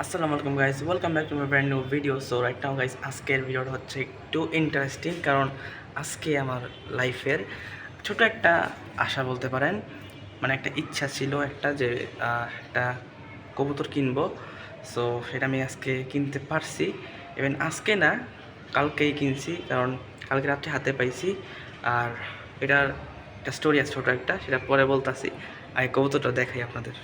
আসসালামু আলাইকুম guys welcome back to my brand new video so right now guys আজকের ভিডিওটা হচ্ছে একটু ইন্টারেস্টিং কারণ আজকে আমার লাইফের ছোট একটা আশা বলতে পারেন মানে একটা ইচ্ছা ছিল একটা যে একটা কবুতর কিনবো। সো সেটা আমি আজকে কিনতে পারছি। ইভেন আজকে না, কালকেই কিনছি কারণ কালকে রাত্রে হাতে পাইছি। আর এটার একটা স্টোরি আছে ছোটো একটা, সেটা পরে বলতাছি। আর কবুতরটা দেখাই আপনাদের।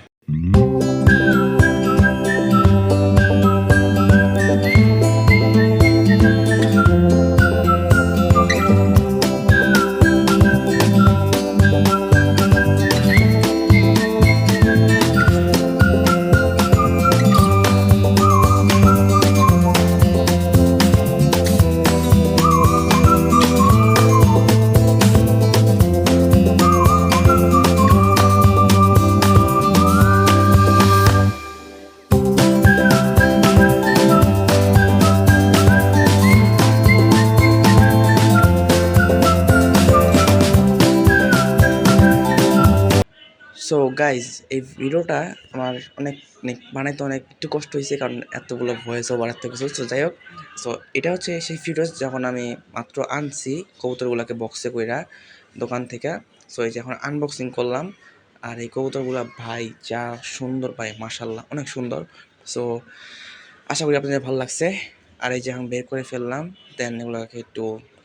গাইজ এই ভিডিওটা আমার অনেক অনেক বানাইতে অনেক একটু কষ্ট হয়েছে কারণ এতগুলো ভয়েস ওভার এত কিছু। সো যাই হোক সো এটা হচ্ছে সেই ভিডিওস যখন আমি মাত্র আনছি কবুতরগুলোকে বক্সে কইরা দোকান থেকে। সো এই যে এখন আনবক্সিং করলাম। আর এই কবুতরগুলো ভাই যা সুন্দর ভাই মাসাল্লাহ অনেক সুন্দর। সো আশা করি আপনাদের ভালো লাগছে। আর এই যে এখন বের করে ফেললাম দেন এগুলোকে একটু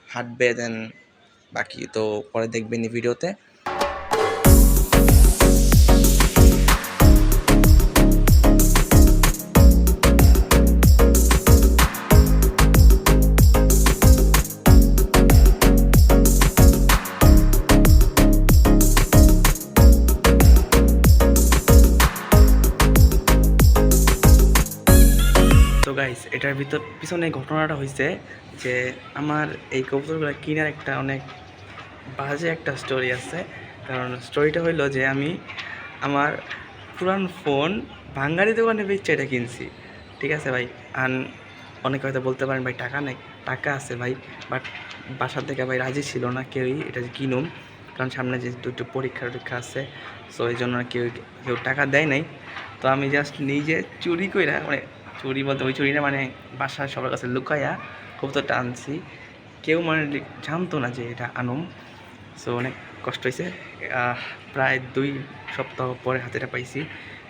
হাঁটবে দেন বাকি তো পরে দেখবেন এই ভিডিওতে। এটার ভিতর, পিছনে ঘটনাটা হয়েছে যে আমার এই কবুতরগুলো কেনার একটা অনেক বাজে একটা স্টোরি আছে। কারণ স্টোরিটা হইল যে আমি আমার পুরান ফোন ভাঙ্গারি দোকানে বেচে এটা কিনছি। ঠিক আছে ভাই? আন অনেকে হয়তো বলতে পারেন, ভাই, টাকা নেই, টাকা আছে ভাই বাট বাসা থেকে ভাই রাজি ছিল না কেউই, এটা যে কিনুম। কারণ সামনে যে দুটো পরীক্ষা টরীক্ষা আছে সো এই জন্য কেউ কেউ টাকা দেয় নাই। তো আমি জাস্ট নিজে চুরি করে মানে চুরি বলতে ওই চুরিটা মানে বাসায় সবার কাছে লুকাইয়া কবুতরটা আনছি কেউ মানে জানতো না যে এটা আনুম। সো অনেক কষ্ট হয়েছে প্রায় দুই সপ্তাহ পরে হাতেটা পাইছি।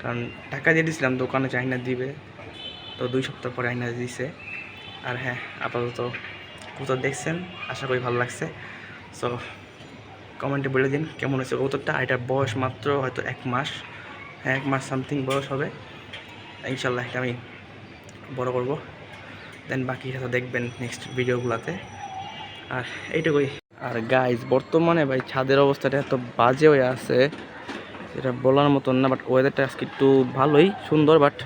কারণ টাকা দিয়ে দিয়েছিলাম দোকানে চাই না দিবে, তো দুই সপ্তাহ পরে আইনা দিছে। আর হ্যাঁ আপাতত কবুতর দেখছেন, আশা করি ভালো লাগছে। সো কমেন্টে বলে দিন, কেমন হয়েছে কবুতরটা? আর এটার বয়স মাত্র হয়তো এক মাস। হ্যাঁ এক মাস সামথিং বয়স হবে। ইনশাল্লাহ, এটা আমি বড় করব। দেন বাকিটা তো দেখবেন নেক্সট ভিডিওগুলোতে আর এইটুকুই। আর গাইজ বর্তমানে ভাই ছাদের অবস্থাটা এত বাজে হয়ে আছে। এটা বলার মতন না বাট ওয়েদারটা আজকে একটু ভালোই সুন্দর বাট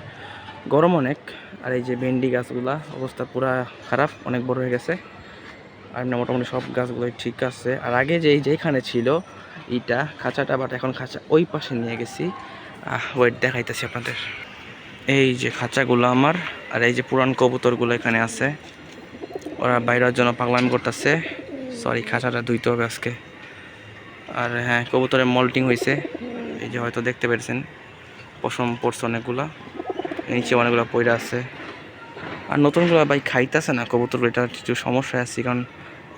গরম অনেক। আর এই যে ভেন্ডি গাছগুলা, অবস্থা পুরা খারাপ, অনেক বড় হয়ে গেছে। আর না, মোটামুটি সব গাছগুলোই ঠিক আছে। আর আগে যে এই যেখানে ছিল, ইটা, খাঁচাটা বাট এখন খাঁচা ওই পাশে নিয়ে গেছি। ওয়েট দেখাইতেছি আপনাদের। এই যে খাঁচাগুলো আমার, আর এই যে পুরান কবুতরগুলো এখানে আছে। ওরা বাইরের জন্য পাগলামি করতেছে। সরি খাঁচাটা ধুইতে হবে আজকে। আর হ্যাঁ কবুতরের মল্টিং হয়েছে এই যে হয়তো দেখতে পেরেছেন, পশম পড়ছে অনেকগুলা। নিচে অনেকগুলো পয়রা আছে। আর নতুনগুলো ভাই খাইতেছে না কবুতর এটা কিছু সমস্যা আছে, কারণ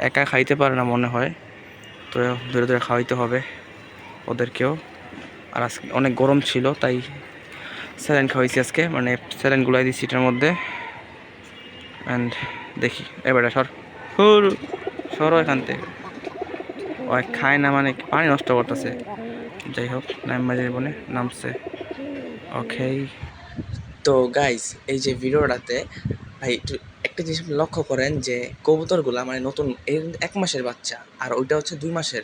একা খাইতে পারে না মনে হয়। তো ধরে ধরে খাওয়াইতে হবে ওদেরকেও। আর আজকে অনেক গরম ছিল, তাই স্যালাইন খাওয়াইছি আজকে মানে স্যালাইন গুলাই দিচ্ছি এটার মধ্যে। অ্যান্ড দেখি, এবারে সর। সরো এখান থেকে। ও খায় না মানে পানি নষ্ট করতেছে। যাই হোক, নাম বাজে বনে নামছে। ওকে তো গাইস এই যে ভিডিওটাতে, ভাই, একটু, একটা জিনিস লক্ষ্য করেন যে কবুতরগুলা মানে নতুন এক মাসের বাচ্চা, আর ওইটা হচ্ছে দুই মাসের।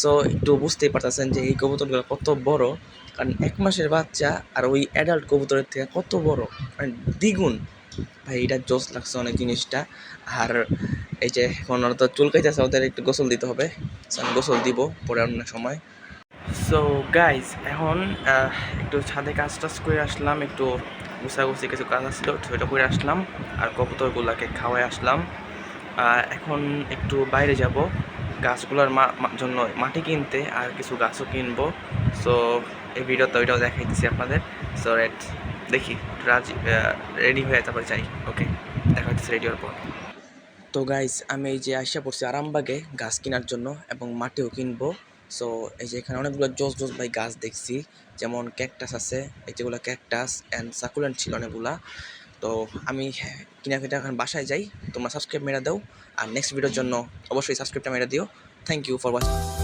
সো একটু বুঝতেই পারতেছেন যে এই কবুতরগুলো কত বড়। কারণ এক মাসের বাচ্চা আর ওই অ্যাডাল্ট কবুতরের থেকে কত বড়। মানে দ্বিগুণ। ভাই, এটা জোস লাগছে অনেক জিনিসটা। আর এই যে এখন ওরা তো চুলকাইতেছে, ওদের একটু গোসল দিতে হবে। আমি গোসল দিব পরে অন্য সময়। সো গাইজ এখন একটু ছাদে কাজ টাজ করে আসলাম, একটু গুছাগুছি কিছু কাজ আসলো সেটা করে আসলাম। আর কবুতরগুলাকে খাওয়াই আসলাম। এখন একটু বাইরে যাব। গাছগুলোর জন্য মাটি কিনতে আর কিছু গাছও কিনবো। সো এই ভিডিওতে ওইটাও দেখাইতেছি আপনাদের। সো রেট দেখি, রাজি রেডি হয়ে তারপরে যাই। ওকে দেখা হচ্ছে রেডি হওয়ার পর। তো গাইস আমি এই যে আসা পড়ছি আরামবাগে গাছ কেনার জন্য এবং মাটিও কিনবো। সো এই যে এখানে অনেকগুলো জোস জোস ভাই গাছ দেখছি। যেমন ক্যাকটাস আছে, এই যেগুলো ক্যাকটাস অ্যান্ড সাকুলেন্ট ছিল অনেকগুলা। তো আমি কিনা কিনা এখন বাসায় যাই, তোমরা সাবস্ক্রাইব মেরে দাও, আর নেক্সট ভিডিওর জন্য অবশ্যই সাবস্ক্রাইবটা মেরে দিও। Thank you for watching